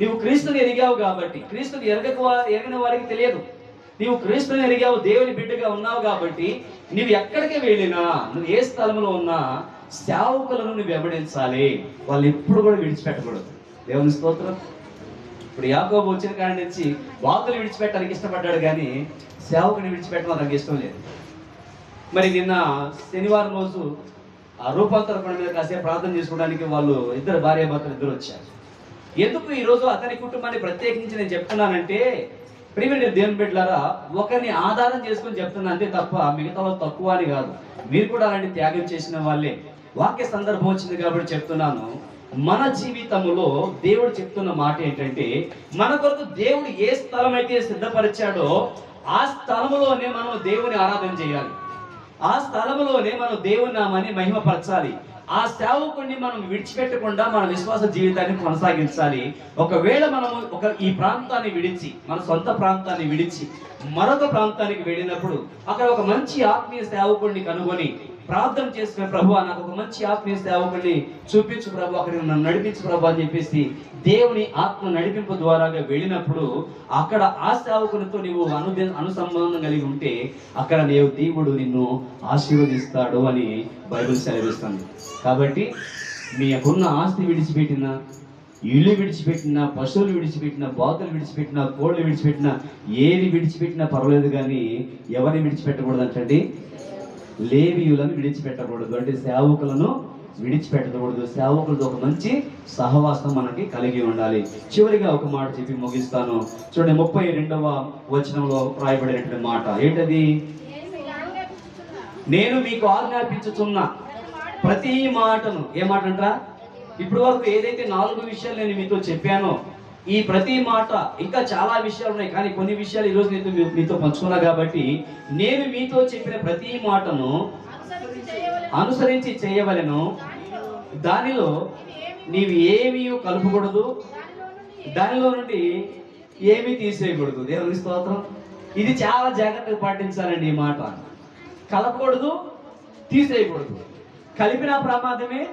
నీవు క్రీస్తుని ఎరిగావు కాబట్టి క్రీస్తుని ఎరగక ఎరగని వారికి తెలియదు. నీవు క్రీస్తుని ఎరిగావు దేవుని బిడ్డగా ఉన్నావు కాబట్టి నీవు ఎక్కడికి వెళ్ళినా నువ్వు ఏ స్థలంలో ఉన్నా సేవకులను నువ్వు వెంబడించాలి. వాళ్ళు ఎప్పుడు కూడా విడిచిపెట్టకూడదు. దేవుని స్తోత్రం. ఇప్పుడు యాకోబు వచ్చిన కాడి నుంచి వాకులు విడిచిపెట్టడానికి ఇష్టపడ్డాడు కానీ సేవకుని విడిచిపెట్టడం అతనికి ఇష్టం లేదు. మరి నిన్న శనివారం రోజు ఆ రూపాంతర మీద కాసేపు ప్రార్థన చేసుకోవడానికి వాళ్ళు ఇద్దరు భార్యాభర్తలు ఇద్దరు వచ్చారు. ఎందుకు ఈరోజు అతని కుటుంబాన్ని ప్రత్యేకించి నేను చెప్తున్నానంటే ప్రియమైన దేవుని బిడ్డలారా ఒకరిని ఆధారం చేసుకొని చెప్తున్నా అంతే తప్ప మిగతా వాళ్ళు తక్కువ అని కాదు. మీరు కూడా అలాంటి త్యాగం చేసిన వాళ్ళే. వాక్య సందర్భం వచ్చింది కాబట్టి చెప్తున్నాను. మన జీవితంలో దేవుడు చెప్తున్న మాట ఏంటంటే మన కొరకు దేవుడు ఏ స్థలం అయితే సిద్ధపరిచాడో ఆ స్థలంలోనే మనం దేవుని ఆరాధన చేయాలి. ఆ స్థలంలోనే మనం దేవుని నామాన్ని మహిమపరచాలి. ఆ సేవకుడిని మనం విడిచిపెట్టకుండా మన విశ్వాస జీవితాన్ని కొనసాగించాలి. ఒకవేళ మనం ఒక ఈ ప్రాంతాన్ని విడిచి మన సొంత ప్రాంతాన్ని విడిచి మరొక ప్రాంతానికి వెళ్ళినప్పుడు అక్కడ ఒక మంచి ఆత్మీయ సేవకుడిని కనుగొని ప్రార్థన చేసుకునే ప్రభు నాకు ఒక మంచి ఆత్మీయ సేవకుడిని చూపించు ప్రభు అక్కడ నన్ను నడిపించు ప్రభు అని చెప్పేసి దేవుని ఆత్మ నడిపింపు ద్వారాగా వెళ్ళినప్పుడు అక్కడ ఆ సేవకునితో నీవు అను అనుసంబంధం కలిగి ఉంటే అక్కడ నీవు దేవుడు నిన్ను ఆశీర్వదిస్తాడు అని బైబిల్ సెలవిస్తుంది. కాబట్టి మీ మీకున్న ఆస్తి విడిచిపెట్టిన ఇల్లు విడిచిపెట్టిన పశువులు విడిచిపెట్టిన బాతులు విడిచిపెట్టిన కోళ్ళు విడిచిపెట్టిన ఏది విడిచిపెట్టినా పర్వాలేదు కానీ ఎవరిని విడిచిపెట్టకూడదు అంటండి లేవీయులను విడిచిపెట్టకూడదు. అంటే సేవకులను విడిచిపెట్టకూడదు. సేవకులతో ఒక మంచి సహవాసం మనకి కలిగి ఉండాలి. చివరిగా ఒక మాట చెప్పి ముగిస్తాను. చూడండి ముప్పై రెండవ వచనంలో రాయబడినటువంటి మాట. ఏంటది? నేను మీకు ఆజ్ఞాపించుతున్నా ప్రతి మాటను ఏ మాట అంటారా ఇప్పుడు వరకు ఏదైతే నాలుగు విషయాలు నేను మీతో చెప్పానో ఈ ప్రతి మాట ఇంకా చాలా విషయాలు ఉన్నాయి. కానీ కొన్ని విషయాలు ఈరోజు నేను మీతో పంచుకున్నా కాబట్టి నేను మీతో చెప్పిన ప్రతి మాటను అనుసరించి చేయవలెను. దానిలో నీవు ఏమీ కలుపకూడదు. దానిలో నుండి ఏమీ తీసేయకూడదు. దేవుని స్తోత్రం. ఇది చాలా జాగ్రత్తగా పాటించాలండి ఈ మాట. కలపకూడదు తీసేయకూడదు. కలిపిన ప్రమాదమే.